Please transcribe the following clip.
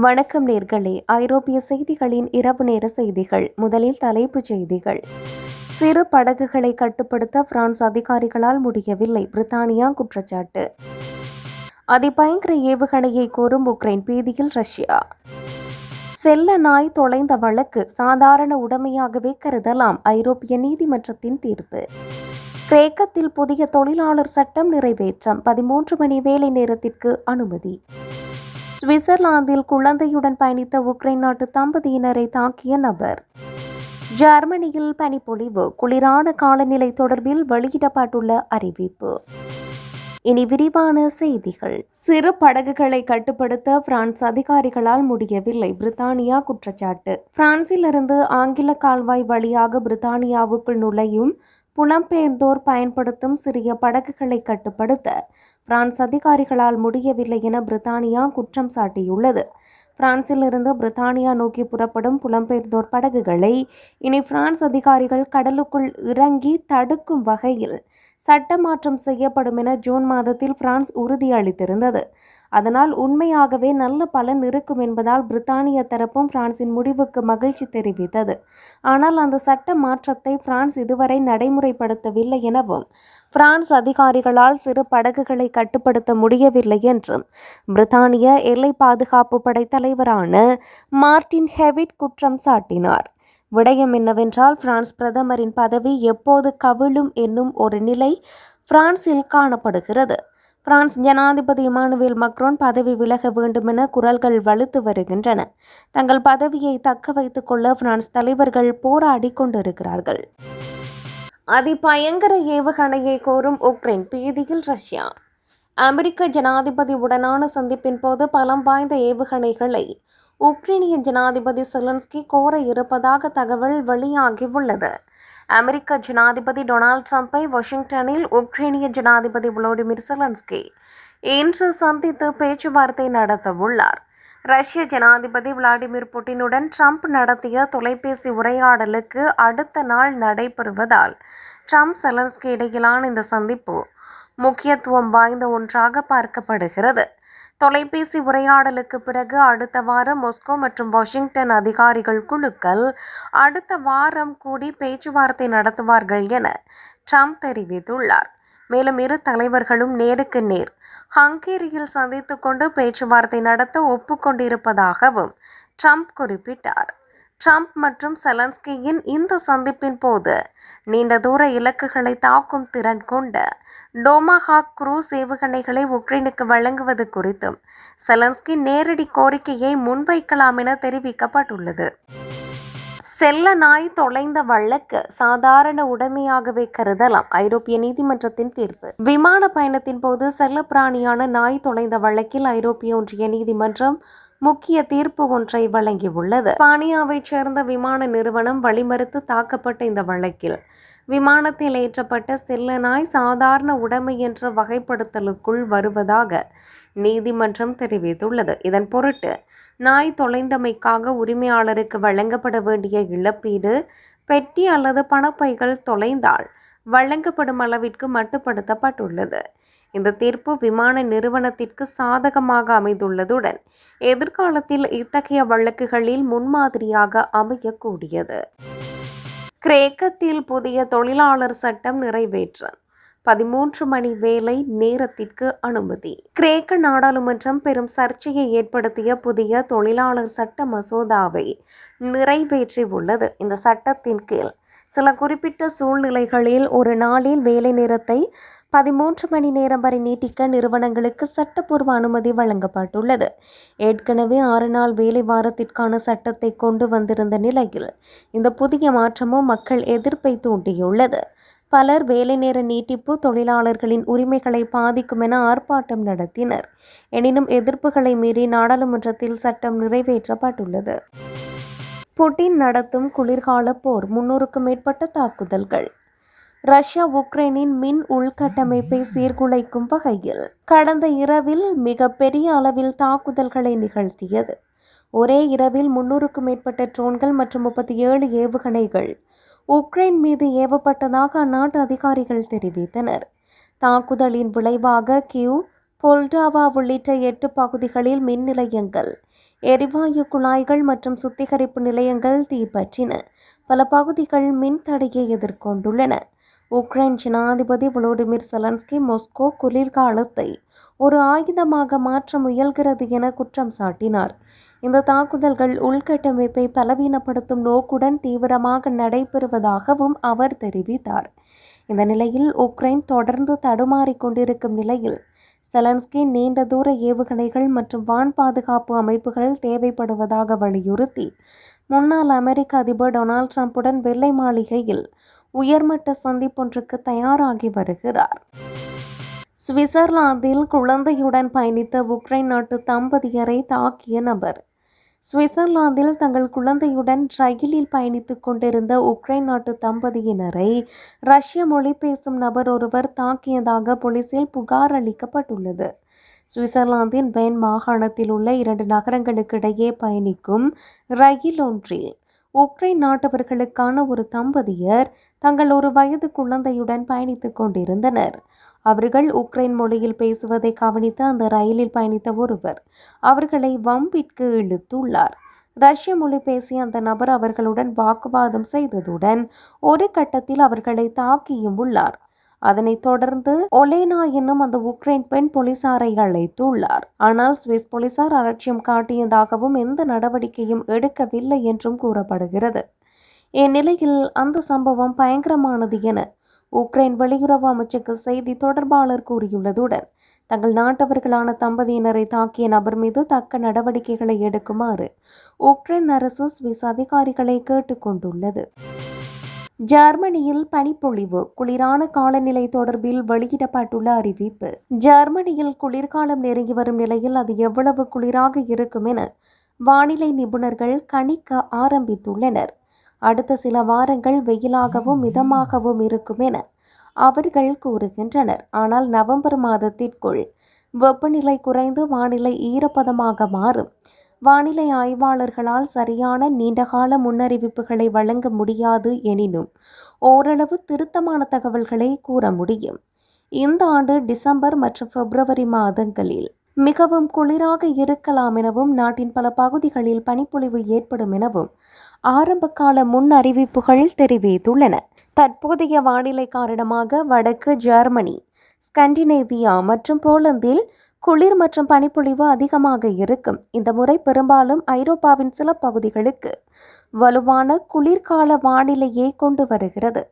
வணக்கம் நேர்களே. ஐரோப்பிய செய்திகளின் இரவு நேர செய்திகள். முதலில் தலைப்புச் செய்திகள். சிறு படகுகளை கட்டுப்படுத்த பிரான்ஸ் அதிகாரிகளால் முடியவில்லை. பிரித்தானியா குற்றச்சாட்டு. அதிபயங்கர ஏவுகணையை கோரும் உக்ரைன் பீதியில் ரஷ்யா. செல்ல நாய் தொலைந்த வழக்கு சாதாரண உடைமையாகவே கருதலாம். ஐரோப்பிய நீதிமன்றத்தின் தீர்ப்பு. கிரேக்கத்தில் புதிய தொழிலாளர் சட்டம் நிறைவேற்றம். பதிமூன்று மணி வேலை நேரத்திற்கு அனுமதி. சுவிட்சர்லாந்தில் குழந்தையுடன் பயணித்த உக்ரைன் நாட்டு தம்பதியினரை தாக்கிய நபர். ஜெர்மனியில் பனிப்பொழிவு குளிரான காலநிலை தொடர்பில் வெளியிடப்பட்டுள்ள அறிவிப்பு. இனி விரிவான செய்திகள். சிறு படகுகளை கட்டுப்படுத்த பிரான்ஸ் அதிகாரிகளால் முடியவில்லை. பிரித்தானியா குற்றச்சாட்டு. பிரான்சிலிருந்து ஆங்கில கால்வாய் வழியாக பிரித்தானியாவுக்குள் நுழையும் புலம்பெயர்ந்தோர் பயன்படுத்தும் சிறிய படகுகளை கட்டுப்படுத்த பிரான்ஸ் அதிகாரிகளால் முடியவில்லை என பிரித்தானியா குற்றம் சாட்டியுள்ளது. பிரான்சிலிருந்து பிரித்தானியா நோக்கி புறப்படும் புலம்பெயர்ந்தோர் படகுகளை இனி பிரான்ஸ் அதிகாரிகள் கடலுக்குள் இறங்கி தடுக்கும் வகையில் சட்ட மாற்றம் செய்யப்படும் என ஜூன் மாதத்தில் பிரான்ஸ் உறுதியளித்திருந்தது. அதனால் உண்மையாகவே நல்ல பலன் இருக்கும் என்பதால் பிரித்தானிய தரப்பும் பிரான்சின் முடிவுக்கு மகிழ்ச்சி தெரிவித்தது. ஆனால் அந்த சட்ட மாற்றத்தை பிரான்ஸ் இதுவரை நடைமுறைப்படுத்தவில்லை எனவும் பிரான்ஸ் அதிகாரிகளால் சிறு படகுகளை கட்டுப்படுத்த முடியவில்லை என்றும் பிரித்தானிய எல்லை பாதுகாப்பு படை தலைவரான மார்டின் ஹெவிட் குற்றம் சாட்டினார். விடயம் என்னவென்றால் பிரான்ஸ் பிரதமரின் பதவி எப்போது கவிழும் என்னும் ஒரு நிலை பிரான்சில் காணப்படுகிறது. பிரான்ஸ் ஜனாதிபதி இமானுவேல் மக்ரோன் பதவி விலக வேண்டுமென குரல்கள் வலுத்து வருகின்றன. தங்கள் பதவியை தக்க வைத்துக் கொள்ள பிரான்ஸ் தலைவர்கள் போராடி கொண்டிருக்கிறார்கள். அதிபயங்கர ஏவுகணையை கோரும் உக்ரைன் பீதியில் ரஷ்யா. அமெரிக்க ஜனாதிபதி உடனான சந்திப்பின் போது பலம் வாய்ந்த ஏவுகணைகளை உக்ரைனிய ஜனாதிபதி செலன்ஸ்கி கோர இருப்பதாக தகவல் வெளியாகியுள்ளது. அமெரிக்க ஜனாதிபதி டொனால்ட் ட்ரம்ப்பை வாஷிங்டனில் உக்ரைனிய ஜனாதிபதி விளாடிமிர் செலன்ஸ்கி இன்று சந்தித்து பேச்சுவார்த்தை நடத்தவுள்ளார். ரஷ்ய ஜனாதிபதி விளாடிமிர் புட்டினுடன் ட்ரம்ப் நடத்திய தொலைபேசி உரையாடலுக்கு அடுத்த நாள் நடைபெறுவதால் ட்ரம்ப் செலன்ஸ்கி இடையிலான இந்த சந்திப்பு முக்கியத்துவம் வாய்ந்த ஒன்றாக பார்க்கப்படுகிறது. தொலைபேசி உரையாடலுக்கு பிறகு அடுத்த வாரம் மொஸ்கோ மற்றும் வாஷிங்டன் அதிகாரிகள் குழுக்கள் அடுத்த வாரம் கூடி பேச்சுவார்த்தை நடத்துவார்கள் என ட்ரம்ப் தெரிவித்துள்ளார். மேலும் இரு தலைவர்களும் நேருக்கு நேர் ஹங்கேரியில் சந்தித்து கொண்டு பேச்சுவார்த்தை நடத்த ஒப்புக்கொண்டிருப்பதாகவும் ட்ரம்ப் குறிப்பிட்டார். ட்ரம்ப் மற்றும் செலன்ஸ்கியின் இந்த சந்திப்பின் போது நீண்ட தூர இலக்குகளை தாக்கும் திறன் கொண்ட டோமாஹாக் குரூஸ் ஏவுகணைகளை உக்ரைனுக்கு வழங்குவது குறித்தும் செலன்ஸ்கி நேரடி கோரிக்கையை முன்வைக்கலாம் என தெரிவிக்கப்பட்டுள்ளது. செல்ல நாய் தொலைந்த வழக்கு சாதாரண உடைமையாகவே கருதலாம். ஐரோப்பிய நீதிமன்றத்தின் தீர்ப்பு. விமான பயணத்தின் போது செல்ல பிராணியான நாய் தொலைந்த வழக்கில் ஐரோப்பிய ஒன்றிய நீதிமன்றம் முக்கிய தீர்ப்பு ஒன்றை வழங்கியுள்ளது. பானியாவைச் சேர்ந்த விமான நிறுவனம் வழிமறுத்து தாக்கப்பட்ட இந்த வழக்கில் விமானத்தில் ஏற்றப்பட்ட செல்ல நாய் சாதாரண உடைமை என்ற வகைப்படுத்தலுக்குள் வருவதாக நீதிமன்றம் தெரிவித்துள்ளது. இதன் பொருட்டு நாய் தொலைந்தமைக்காக உரிமையாளருக்கு வழங்கப்பட வேண்டிய இழப்பீடு பெட்டி அல்லது பணப்பைகள் தொலைந்தால் வழங்கப்படும் அளவிற்கு மட்டுப்படுத்தப்பட்டுள்ளது. இந்த தீர்ப்பு விமான நிறுவனத்திற்கு சாதகமாக அமைந்துள்ளதுடன் எதிர்காலத்தில் இத்தகைய வழக்குகளில் முன்மாதிரியாக அமையக்கூடியது. கிரேக்கத்தில் புதிய தொழிலாளர் சட்டம் நிறைவேற்றம் பதிமூன்று மணி வேலை நேரத்திற்கு அனுமதி. கிரேக்க நாடாளுமன்றம் பெரும் சர்ச்சையை ஏற்படுத்திய புதிய தொழிலாளர் சட்ட மசோதாவை நிறைவேற்றி உள்ளது இந்த சட்டத்தின் கீழ் சில குறிப்பிட்ட சூழ்நிலைகளில் ஒரு நாளில் வேலை நேரத்தை பதிமூன்று மணி நேரம் வரை நீட்டிக்க நிறுவனங்களுக்கு சட்டப்பூர்வ அனுமதி வழங்கப்பட்டுள்ளது. ஏற்கனவே ஆறு நாள் வேலை வாரத்திற்கான சட்டத்தை கொண்டு வந்திருந்த நிலையில் இந்த புதிய மாற்றமும் மக்கள் எதிர்ப்பை தூண்டியுள்ளது. பலர் வேலை நேர நீட்டிப்பு தொழிலாளர்களின் உரிமைகளை பாதிக்கும் என ஆர்ப்பாட்டம் நடத்தினர். எனினும் எதிர்ப்புகளை மீறி நாடாளுமன்றத்தில் சட்டம் நிறைவேற்றப்பட்டுள்ளது. புட்டின் நடத்தும் குளிர்கால போர் முன்னூறுக்கும் மேற்பட்ட தாக்குதல்கள். ரஷ்யா உக்ரைனின் மின் உள்கட்டமைப்பை சீர்குலைக்கும் வகையில் கடந்த இரவில் மிக பெரிய அளவில் தாக்குதல்களை நிகழ்த்தியது. ஒரே இரவில் முன்னூறுக்கும் மேற்பட்ட ட்ரோன்கள் மற்றும் முப்பத்தி ஏழு ஏவுகணைகள் உக்ரைன் மீது ஏவப்பட்டதாக அந்நாட்டு அதிகாரிகள் தெரிவித்தனர். தாக்குதலின் விளைவாக கியூ பொல்டாவா உள்ளிட்ட எட்டு பகுதிகளில் மின் நிலையங்கள் எரிவாயு குழாய்கள் மற்றும் சுத்திகரிப்பு நிலையங்கள் தீப்பற்றின. பல பகுதிகள் மின் தடையை எதிர்கொண்டுள்ளன. உக்ரைன் ஜனாதிபதி வளோடிமிர் செலன்ஸ்கி மொஸ்கோ குளிர்காலத்தை ஒரு ஆயுதமாக மாற்ற முயல்கிறது என குற்றம் சாட்டினார். இந்த தாக்குதல்கள் உள்கட்டமைப்பை பலவீனப்படுத்தும் நோக்குடன் தீவிரமாக நடைபெறுவதாகவும் அவர் தெரிவித்தார். இந்த நிலையில் உக்ரைன் தொடர்ந்து தடுமாறிக் கொண்டிருக்கும் நிலையில் செலன்ஸ்கி நீண்ட தூர ஏவுகணைகள் மற்றும் வான் பாதுகாப்பு அமைப்புகள் தேவைப்படுவதாக வலியுறுத்தி முன்னாள் அமெரிக்க அதிபர் டொனால்ட் ட்ரம்புடன் வெள்ளை மாளிகையில் உயர்மட்ட சந்திப்பொன்றுக்கு தயாராகி வருகிறார். சுவிட்சர்லாந்தில் குழந்தையுடன் பயணித்த உக்ரைன் நாட்டு தம்பதியரை தாக்கிய நபர் சுவிட்சர்லாந்தில் தங்கள் குழந்தையுடன் ரயிலில் பயணித்துக் கொண்டிருந்த உக்ரைன் நாட்டு தம்பதியினரை ரஷ்ய மொழி பேசும் நபர் ஒருவர் தாக்கியதாக போலீசில் புகார் அளிக்கப்பட்டுள்ளது. சுவிட்சர்லாந்தின் பென் மாகாணத்தில் உள்ள இரண்டு நகரங்களுக்கு இடையே பயணிக்கும் ரயில் ஒன்றில் உக்ரைன் நாட்டவர்களுக்கான ஒரு தம்பதியர் தங்கள் ஒரு வயது குழந்தையுடன் பயணித்துக் கொண்டிருந்தனர். அவர்கள் உக்ரைன் மொழியில் பேசுவதை கவனித்த அந்த ரயிலில் பயணித்த ஒருவர் அவர்களை வம்பிற்கு இழுத்துள்ளார். ரஷ்ய மொழி பேசிய அந்த நபர் அவர்களுடன் வாக்குவாதம் செய்ததுடன் ஒரு கட்டத்தில் அவர்களை தாக்கியும் உள்ளார். அதனைத் தொடர்ந்து ஒலேனா என்னும் அந்த உக்ரைன் பெண் போலீசாரை அழைத்துள்ளார். ஆனால் சுவிஸ் போலீசார் அலட்சியம் காட்டியதாகவும் எந்த நடவடிக்கையும் எடுக்கவில்லை என்றும் கூறப்படுகிறது. இந்நிலையில் அந்த சம்பவம் பயங்கரமானது என உக்ரைன் வெளியுறவு அமைச்சக செய்தி தொடர்பாளர் கூறியுள்ளதுடன் தங்கள் நாட்டவர்களான தம்பதியினரை தாக்கிய நபர் மீது தக்க நடவடிக்கைகளை எடுக்குமாறு உக்ரைன் அரசு சுவிஸ் அதிகாரிகளை கேட்டுக்கொண்டுள்ளது ஜெர்மனியில் பனிப்பொழிவு குளிரான காலநிலை தொடர்பில் வெளியிடப்பட்டுள்ள அறிவிப்பு. ஜெர்மனியில் குளிர்காலம் நெருங்கி வரும் நிலையில் அது எவ்வளவு குளிராக இருக்கும் என வானிலை நிபுணர்கள் கணிக்க ஆரம்பித்துள்ளனர். அடுத்த சில வாரங்கள் வெயிலாகவும் மிதமாகவும் இருக்கும் என அவர்கள் கூறுகின்றனர். ஆனால் நவம்பர் மாதத்திற்குள் வெப்பநிலை குறைந்து வானிலை ஈரப்பதமாக மாறும். வானிலை ஆய்வாளர்களால் சரியான நீண்டகால முன்னறிவிப்புகளை வழங்க முடியாது எனினும் ஓரளவு திருத்தமான தகவல்களை கூற முடியும். இந்த ஆண்டு டிசம்பர் மற்றும் பிப்ரவரி மாதங்களில் மிகவும் குளிராக இருக்கலாம் எனவும் நாட்டின் பல பகுதிகளில் பனிப்பொழிவு ஏற்படும் எனவும் ஆரம்பகால முன்னறிவிப்புகள் தெரிவித்துள்ளன. தற்போதைய வானிலை காரணமாக வடக்கு ஜெர்மனி ஸ்கண்டினேவியா மற்றும் போலந்தில் குளிர் மற்றும் பனிப்பொழிவு அதிகமாக இருக்கும். இந்த முறை பெரும்பாலும் ஐரோப்பாவின் சில பகுதிகளுக்கு வலுவான குளிர்கால வானிலையை கொண்டு வருகிறது.